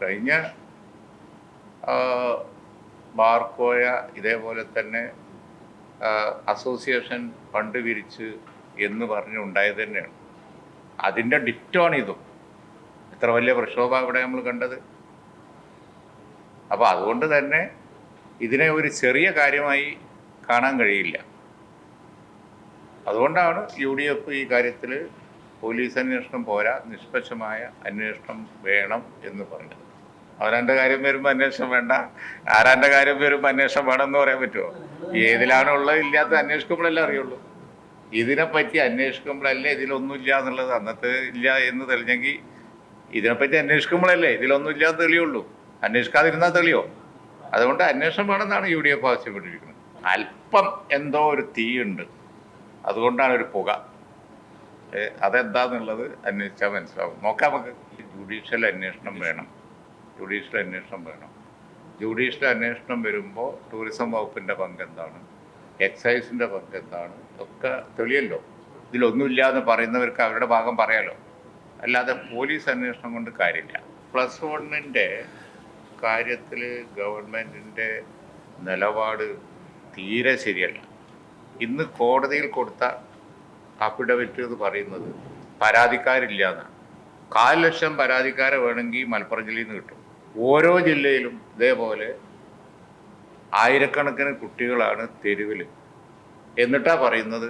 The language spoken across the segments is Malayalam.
കഴിഞ്ഞ ബാർക്കോയ ഇതേപോലെ തന്നെ അസോസിയേഷൻ ഫണ്ട് വിരിച്ച് എന്ന് പറഞ്ഞ് ഉണ്ടായത് തന്നെയാണ്. അതിന്റെ ഡിറ്റാണ് ഇതും. എത്ര വലിയ പ്രക്ഷോഭം ഇവിടെ നമ്മൾ കണ്ടത്. അപ്പോൾ അതുകൊണ്ട് തന്നെ ഇതിനെ ഒരു ചെറിയ കാര്യമായി കാണാൻ കഴിയില്ല. അതുകൊണ്ടാണ് യു ഡി എഫ് ഈ കാര്യത്തിൽ പോലീസ് അന്വേഷണം പോരാ നിഷ്പക്ഷമായ അന്വേഷണം വേണം എന്ന് പറഞ്ഞത്. അവരാന്റെ കാര്യം വരുമ്പോൾ അന്വേഷണം വേണ്ട. ആരാന്റെ കാര്യം വരുമ്പോൾ അന്വേഷണം വേണമെന്ന് പറയാൻ പറ്റുമോ ഏതിലാണ് ഉള്ളത് ഇല്ലാത്ത അന്വേഷിക്കുമ്പോഴല്ലേ അറിയുള്ളൂ. ഇതിനെപ്പറ്റി അന്വേഷിക്കുമ്പോഴല്ലേ ഇതിലൊന്നുമില്ല എന്നുള്ളത് അന്നത്തെ ഇല്ല എന്ന് തെളിഞ്ഞെങ്കിൽ ഇതിനെപ്പറ്റി അന്വേഷിക്കുമ്പോഴല്ലേ ഇതിലൊന്നും ഇല്ല എന്ന് തെളിയുള്ളൂ. അന്വേഷിക്കാതിരുന്നാൽ തെളിയോ? അതുകൊണ്ട് അന്വേഷണം വേണമെന്നാണ് യു ഡി എഫ് ആവശ്യപ്പെട്ടിരിക്കുന്നത്. അല്പം എന്തോ ഒരു തീയുണ്ട്. അതുകൊണ്ടാണ് ഒരു പുക. അതെന്താന്നുള്ളത് അന്വേഷിച്ചാൽ മനസ്സിലാവും. നോക്കാം നമുക്ക്. ജുഡീഷ്യൽ അന്വേഷണം വേണം. ജുഡീഷ്യൽ അന്വേഷണം വേണം. ജുഡീഷ്യൽ അന്വേഷണം വരുമ്പോൾ ടൂറിസം വകുപ്പിന്റെ പങ്ക് എന്താണ് എക്സൈസിന്റെ പങ്ക് എന്താണ് ഒക്കെ തെളിയല്ലോ. ഇതിലൊന്നുമില്ല എന്ന് പറയുന്നവർക്ക് അവരുടെ ഭാഗം പറയാലോ. അല്ലാതെ പോലീസ് അന്വേഷണം കൊണ്ട് കാര്യമില്ല. പ്ലസ് വണ്ണിന്റെ കാര്യത്തിൽ ഗവൺമെന്റിന്റെ നിലപാട് തീരെ ശരിയല്ല. ഇന്ന് കോടതിയിൽ കൊടുത്ത അഫിഡവിറ്റ് എന്ന് പറയുന്നത് പരാതിക്കാരില്ല എന്നാണ് കാൽ ലക്ഷം പരാതിക്കാരെ വേണമെങ്കിൽ മലപ്പുറം ജില്ലയിൽ നിന്ന് കിട്ടും. ഓരോ ജില്ലയിലും ഇതേപോലെ ആയിരക്കണക്കിന് കുട്ടികളാണ് തെരുവിൽ എന്നിട്ടാ പറയുന്നത്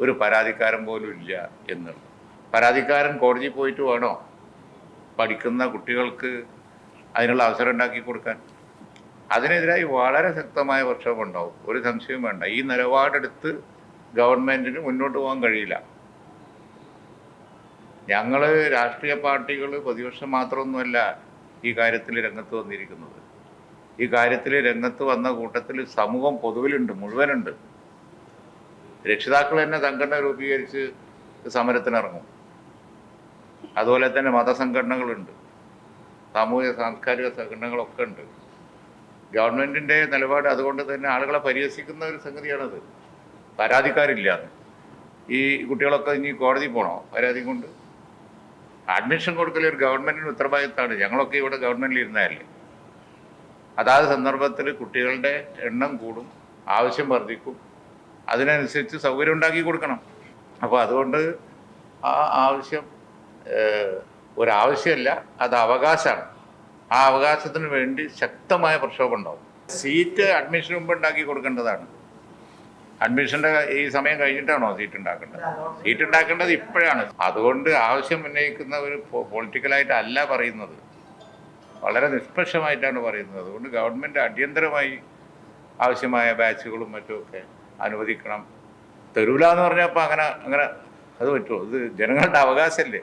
ഒരു പരാതിക്കാരൻ പോലും ഇല്ല എന്നുള്ളത് പരാതിക്കാരൻ കോടതിയിൽ പോയിട്ട് വേണോ പഠിക്കുന്ന കുട്ടികൾക്ക് അതിനുള്ള അവസരം ഉണ്ടാക്കി കൊടുക്കാൻ? അതിനെതിരായി വളരെ ശക്തമായ പ്രക്ഷോഭം ഉണ്ടാവും ഒരു സംശയവും വേണ്ട. ഈ നിലപാടെടുത്ത് ഗവൺമെന്റിന് മുന്നോട്ട് പോകാൻ കഴിയില്ല. ഞങ്ങൾ രാഷ്ട്രീയ പാർട്ടികൾ പ്രതിപക്ഷം മാത്രമൊന്നുമല്ല ഈ കാര്യത്തിൽ രംഗത്ത് വന്നിരിക്കുന്നത്. ഈ കാര്യത്തിൽ രംഗത്ത് വന്ന കൂട്ടത്തിൽ സമൂഹം പൊതുവിലുണ്ട് മുഴുവനുണ്ട്. രക്ഷിതാക്കൾ തന്നെ സംഘടന രൂപീകരിച്ച് സമരത്തിനിറങ്ങും. അതുപോലെ തന്നെ മതസംഘടനകളുണ്ട്. സാമൂഹിക സാംസ്കാരിക സംഘടനകളൊക്കെ ഉണ്ട്. ഗവൺമെന്റിന്റെ നിലപാട് അതുകൊണ്ട് തന്നെ ആളുകളെ പരിഹസിക്കുന്ന ഒരു സംഗതിയാണത്. പരാതിക്കാരില്ല. ഈ കുട്ടികളൊക്കെ ഇനി കോടതി പോകണോ പരാതി കൊണ്ട്? അഡ്മിഷൻ കൊടുക്കൽ ഒരു ഗവൺമെന്റിന് ഉത്തരവാദിത്തമാണ്. ഞങ്ങളൊക്കെ ഇവിടെ ഗവൺമെന്റിൽ ഇരുന്നതല്ലേ അതാത് സന്ദർഭത്തിൽ കുട്ടികളുടെ എണ്ണം കൂടും ആവശ്യം വർദ്ധിക്കും. അതിനനുസരിച്ച് സൗകര്യം ഉണ്ടാക്കി കൊടുക്കണം. അപ്പോൾ അതുകൊണ്ട് ആ ആവശ്യം ഒരാവശ്യമല്ല അത് അവകാശമാണ്. ആ അവകാശത്തിന് വേണ്ടി ശക്തമായ പ്രക്ഷോഭം ഉണ്ടാവും. സീറ്റ് അഡ്മിഷൻ മുമ്പ് ഉണ്ടാക്കി കൊടുക്കേണ്ടതാണ്. അഡ്മിഷന്റെ ഈ സമയം കഴിഞ്ഞിട്ടാണോ സീറ്റ് ഉണ്ടാക്കേണ്ടത്? സീറ്റ് ഉണ്ടാക്കേണ്ടത് ഇപ്പോഴാണ്. അതുകൊണ്ട് ആവശ്യം ഉന്നയിക്കുന്ന ഒരു പൊളിറ്റിക്കലായിട്ട് അല്ല പറയുന്നത്. വളരെ നിഷ്പക്ഷമായിട്ടാണ് പറയുന്നത്. അതുകൊണ്ട് ഗവൺമെന്റ് അടിയന്തരമായി ആവശ്യമായ ബാച്ചുകളും മറ്റുമൊക്കെ അനുവദിക്കണം. തരൂല എന്ന് പറഞ്ഞപ്പോൾ അങ്ങനെ അങ്ങനെ അത് പറ്റുമോ? ഇത് ജനങ്ങളുടെ അവകാശമല്ലേ